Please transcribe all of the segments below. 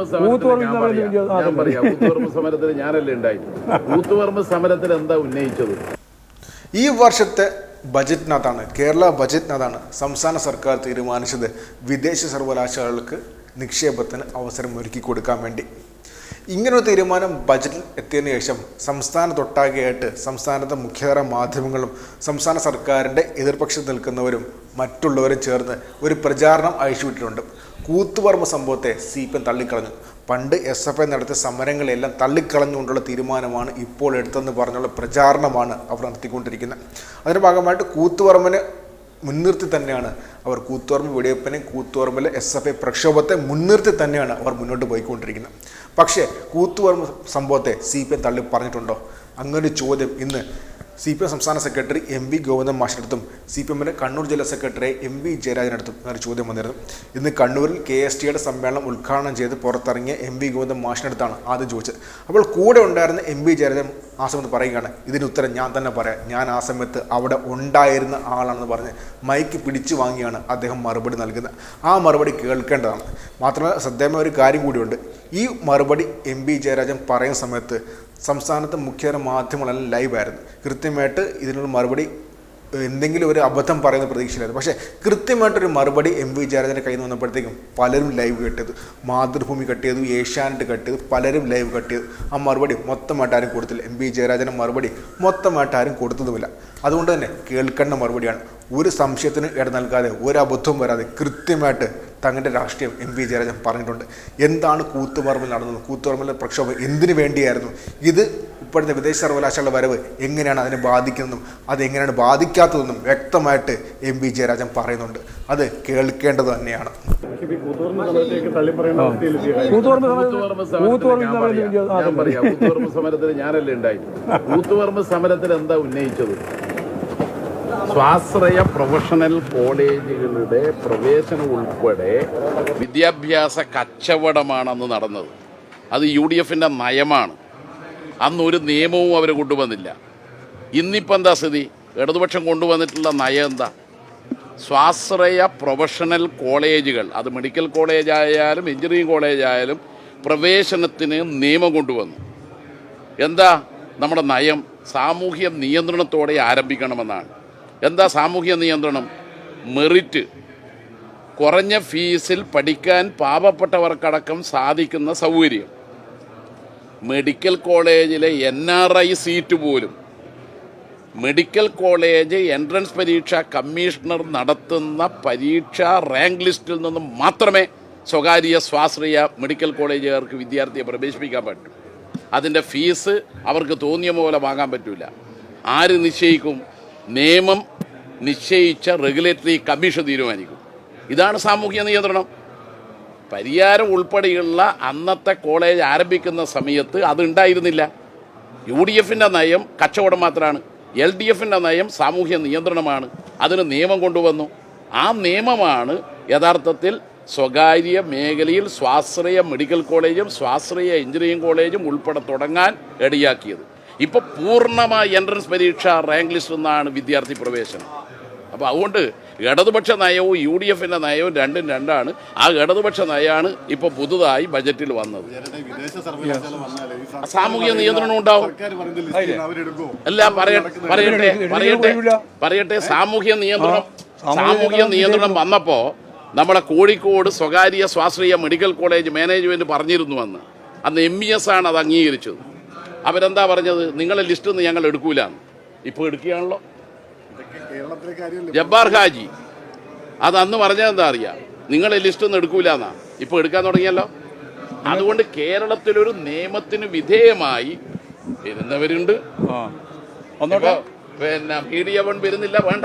ഞാൻ പറയാം. ഊത്തുപറമ്പ് സമരത്തിൽ ഞാനല്ലേ ഉണ്ടായി ഊത്തുപറമ്പ് സമരത്തിൽ എന്താ ഉന്നയിച്ചത്? ഈ വർഷത്തെ ബജറ്റിനകത്താണ് കേരള ബജറ്റിനകത്താണ് സംസ്ഥാന സർക്കാർ തീരുമാനിച്ചത് വിദേശ സർവകലാശാലകൾക്ക് നിക്ഷേപത്തിന് അവസരം ഒരുക്കി കൊടുക്കാൻ വേണ്ടി. ഇങ്ങനൊരു തീരുമാനം ബജറ്റിൽ എത്തിയതിനു ശേഷം സംസ്ഥാനത്തൊട്ടാകെയായിട്ട് സംസ്ഥാനത്തെ മുഖ്യധാര മാധ്യമങ്ങളും സംസ്ഥാന സർക്കാരിന്റെ എതിർപക്ഷത്ത് നിൽക്കുന്നവരും മറ്റുള്ളവരും ചേർന്ന് ഒരു പ്രചാരണം അയച്ചുവിട്ടിട്ടുണ്ട് കൂത്തുപറമ്പ് സംഭവത്തെ സി പി എം തള്ളിക്കളഞ്ഞു. പണ്ട് എസ് എഫ് ഐ നടത്തിയ സമരങ്ങളെല്ലാം തള്ളിക്കളഞ്ഞുകൊണ്ടുള്ള തീരുമാനമാണ് ഇപ്പോൾ എടുത്തതെന്ന് പറഞ്ഞുള്ള പ്രചാരണമാണ് അവർ നടത്തിക്കൊണ്ടിരിക്കുന്നത്. അതിന്റെ ഭാഗമായിട്ട് കൂത്തുപറമ്പിന് മുൻനിർത്തി തന്നെയാണ് അവർ കൂത്തുപറമ്പ് വെടിവെപ്പിനെ കൂത്തുപറമ്പിലെ എസ് എഫ് ഐ പ്രക്ഷോഭത്തെ മുൻനിർത്തി തന്നെയാണ് അവർ മുന്നോട്ട് പോയിക്കൊണ്ടിരിക്കുന്നത്. പക്ഷേ കൂത്തുപറമ്പ് സംഭവത്തെ സി പി എം തള്ളി പറഞ്ഞിട്ടുണ്ടോ? അങ്ങനൊരു ചോദ്യം ഇന്ന് സി പി എം സംസ്ഥാന സെക്രട്ടറി എം വി ഗോവിന്ദൻ മാഷിനടുത്തും സി പി എമ്മിന്റെ കണ്ണൂർ ജില്ലാ സെക്രട്ടറി എം വി ജയരാജനടുത്തും എന്നൊരു ചോദ്യം വന്നിരുന്നു. ഇന്ന് കണ്ണൂരിൽ കെ എസ് ടിയുടെ സമ്മേളനം ഉദ്ഘാടനം ചെയ്ത് പുറത്തിറങ്ങിയ എം വി ഗോവിന്ദൻ മാഷിനടുത്താണ് ആദ്യം ചോദിച്ചത്. അപ്പോൾ കൂടെ ഉണ്ടായിരുന്ന എം വി ജയരാജൻ ആ സമയത്ത് പറയുകയാണ് ഇതിന് ഉത്തരം ഞാൻ തന്നെ പറയാം. ഞാൻ ആ സമയത്ത് അവിടെ ഉണ്ടായിരുന്ന ആളാണെന്ന് പറഞ്ഞ് മൈക്ക് പിടിച്ചു വാങ്ങിയാണ് അദ്ദേഹം മറുപടി നൽകുന്നത്. ആ മറുപടി കേൾക്കേണ്ടതാണ്. മാത്രമല്ല ശ്രദ്ധേയമായ ഒരു കാര്യം കൂടിയുണ്ട്. ഈ മറുപടി എം പി ജയരാജൻ പറയുന്ന സമയത്ത് സംസ്ഥാനത്ത് മുഖ്യ മാധ്യമങ്ങളെല്ലാം ലൈവായിരുന്നു കൃത്യമായിട്ട് ഇതിനുള്ള മറുപടി എന്തെങ്കിലും ഒരു അബദ്ധം പറയുന്ന പ്രതീക്ഷയിലായിരുന്നു. പക്ഷേ കൃത്യമായിട്ടൊരു മറുപടി എം വി ജയരാജന്റെ കയ്യിൽ നിന്ന് വന്നപ്പോഴത്തേക്കും പലരും ലൈവ് കെട്ടിയത്. മാതൃഭൂമി കട്ടിയത് ഏഷ്യാനെറ്റ് കട്ടിയത് പലരും ലൈവ് കട്ടിയത്. ആ മറുപടി മൊത്തമായിട്ട് ആരും കൊടുത്തില്ല. എം വി ജയരാജന്റെ മറുപടി മൊത്തമായിട്ട് ആരും കൊടുത്തതുമില്ല. അതുകൊണ്ട് തന്നെ കേൾക്കേണ്ട മറുപടിയാണ് ഒരു സംശയത്തിന് ഇട നൽകാതെ ഒരു അബദ്ധവും വരാതെ കൃത്യമായിട്ട് തങ്ങളുടെ രാഷ്ട്രീയം എം വി ജയരാജൻ പറഞ്ഞിട്ടുണ്ട്. എന്താണ് കൂത്തുപറമ്പിൽ നടന്നത്? കൂത്തുപറമ്പിലെ പ്രക്ഷോഭം എന്തിനു വേണ്ടിയായിരുന്നു? ഇത് ഇപ്പോഴത്തെ വിദേശ സർവകലാശാല വരവ് എങ്ങനെയാണ് അതിനെ ബാധിക്കുന്നതെന്നും അത് എങ്ങനെയാണ് ബാധിക്കാത്തതെന്നും വ്യക്തമായിട്ട് എം വി ജയരാജൻ പറയുന്നുണ്ട്. അത് കേൾക്കേണ്ടത് തന്നെയാണ്. സമരത്തിന് സമരത്തിൽ ഞാനല്ലേ ഉണ്ടായി കൂത്തുപറമ്പ് സമരത്തിൽ എന്താ ഉന്നയിച്ചത്? സ്വാശ്രയ പ്രൊഫഷണൽ കോളേജുകളുടെ പ്രവേശനം ഉൾപ്പെടെ വിദ്യാഭ്യാസ കച്ചവടമാണ് അന്ന് നടന്നത്. അത് യു ഡി എഫിന്റെ നയമാണ്. അന്ന് ഒരു നിയമവും അവർ കൊണ്ടുവന്നില്ല. ഇന്നിപ്പോൾ എന്താ സ്ഥിതി? ഇടതുപക്ഷം കൊണ്ടുവന്നിട്ടുള്ള നയം എന്താ? സ്വാശ്രയ പ്രൊഫഷണൽ കോളേജുകൾ. അത് മെഡിക്കൽ കോളേജ് ആയാലും എഞ്ചിനീയറിംഗ് കോളേജ് ആയാലും പ്രവേശനത്തിന് നിയമം കൊണ്ടുവന്നു. എന്താ? നമ്മുടെ നയം സാമൂഹ്യ നിയന്ത്രണത്തോടെ ആരംഭിക്കണമെന്നാണ്. എന്താ സാമൂഹ്യ നിയന്ത്രണം? മെറിറ്റ് കുറഞ്ഞ ഫീസിൽ പഠിക്കാൻ പാവപ്പെട്ടവർക്കടക്കം സാധിക്കുന്ന സൗകര്യം. മെഡിക്കൽ കോളേജിലെ എൻ ആർ ഐ സീറ്റ് പോലും. മെഡിക്കൽ കോളേജ് എൻട്രൻസ് പരീക്ഷ കമ്മീഷണർ നടത്തുന്ന പരീക്ഷ റാങ്ക് ലിസ്റ്റിൽ നിന്നും മാത്രമേ സ്വകാര്യ സ്വാശ്രയ മെഡിക്കൽ കോളേജുകാർക്ക് വിദ്യാർത്ഥിയെ പ്രവേശിപ്പിക്കാൻ പറ്റൂ. അതിന്റെ ഫീസ് അവർക്ക് തോന്നിയ പോലെ വാങ്ങാൻ പറ്റില്ല ആര് നിശ്ചയിക്കും? നിയമം നിശ്ചയിച്ച റെഗുലേറ്ററി കമ്മീഷൻ തീരുമാനിക്കും. ഇതാണ് സാമൂഹ്യ നിയന്ത്രണം. പരിയാരം ഉൾപ്പെടെയുള്ള അന്നത്തെ കോളേജ് ആരംഭിക്കുന്ന സമയത്ത് അതുണ്ടായിരുന്നില്ല യു ഡി എഫിന്റെ നയം കച്ചവടം മാത്രമാണ്. എൽ ഡി എഫിന്റെ നയം സാമൂഹ്യ നിയന്ത്രണമാണ്. അതിന് നിയമം കൊണ്ടുവന്നു. ആ നിയമമാണ് യഥാർത്ഥത്തിൽ സ്വകാര്യ മേഖലയിൽ സ്വാശ്രയ മെഡിക്കൽ കോളേജും സ്വാശ്രയ എഞ്ചിനീയറിംഗ് കോളേജും ഉൾപ്പെടെ തുടങ്ങാൻ ഇടയാക്കിയത് ഇപ്പോൾ പൂർണമായി എൻട്രൻസ് പരീക്ഷ റാങ്ക് ലിസ്റ്റ് നിന്നാണ് വിദ്യാർത്ഥി പ്രവേശനം. അപ്പോൾ അതുകൊണ്ട് ഇടതുപക്ഷ നയവും യു ഡി എഫിന്റെ നയവും രണ്ടും രണ്ടാണ്. ആ ഇടതുപക്ഷ നയമാണ് ഇപ്പോൾ പുതുതായി ബജറ്റിൽ വന്നത്. വിദേശ സർവകലാശാല വന്നാലേ ഈ സർക്കാർ സാമൂഹിക നിയന്ത്രണം ഉണ്ടാവും. എല്ലാം പറയട്ടെ പറയട്ടെ പറയട്ടെ സാമൂഹ്യ നിയന്ത്രണം സാമൂഹ്യ നിയന്ത്രണം വന്നപ്പോൾ നമ്മുടെ കോഴിക്കോട് സ്വകാര്യ സ്വാശ്രയ മെഡിക്കൽ കോളേജ് മാനേജ്മെന്റ് പറഞ്ഞിരുന്നു അന്ന് അന്ന് എം ഇ എസ് ആണ് അത് അംഗീകരിച്ചത്. അവരെന്താ പറഞ്ഞത്? നിങ്ങളെ ലിസ്റ്റ് ഒന്നും ഞങ്ങൾ എടുക്കൂല. ഇപ്പോൾ എടുക്കുകയാണല്ലോ. ജബ്ബാർ ഹാജി അത് അന്ന് പറഞ്ഞത് എന്താ അറിയാം? നിങ്ങളെ ലിസ്റ്റ് ഒന്നും എടുക്കൂലെന്നാ ഇപ്പോൾ എടുക്കാൻ തുടങ്ങിയല്ലോ. അതുകൊണ്ട് കേരളത്തിലൊരു നിയമത്തിന് വിധേയമായി വരുന്നവരുണ്ട്. ഇപ്പൊ പിന്നെ മീഡിയ വൺ വരുന്നില്ല വേണ്ട.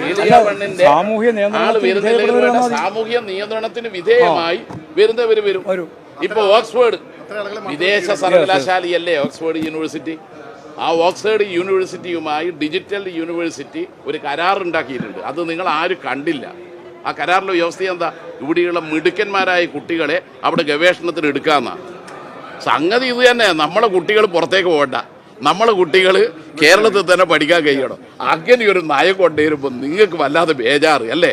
മീഡിയ വണ്ണിന്റെ സാമൂഹ്യ നിയന്ത്രണത്തിന് ആൾ വരുന്നില്ല സാമൂഹ്യ നിയന്ത്രണത്തിന് വിധേയമായി വരുന്നവര് വരും. വരും. ഇപ്പൊ ഓക്സ്ഫോർഡ് വിദേശ സർവകലാശാലയല്ലേ ഓക്സ്ഫോർഡ് യൂണിവേഴ്സിറ്റി? ആ ഓക്സ്ഫോർഡ് യൂണിവേഴ്സിറ്റിയുമായി ഡിജിറ്റൽ യൂണിവേഴ്സിറ്റി ഒരു കരാർ ഉണ്ടാക്കിയിട്ടുണ്ട്. അത് നിങ്ങൾ ആരും കണ്ടില്ല. ആ കരാറിലെ വ്യവസ്ഥ എന്താ? ഇവിടെയുള്ള മിടുക്കന്മാരായ കുട്ടികളെ അവിടെ ഗവേഷണത്തിന് എടുക്കാമെന്നാണ് സംഗതി ഇത് തന്നെ. നമ്മളെ കുട്ടികൾ പുറത്തേക്ക് പോകണ്ട. നമ്മളെ കുട്ടികൾ കേരളത്തിൽ തന്നെ പഠിക്കാൻ കഴിയണം. അങ്ങനെ ഒരു നയം കൊണ്ടുവരുമ്പോൾ നിങ്ങൾക്ക് വല്ലാതെ ബേജാറ് അല്ലേ?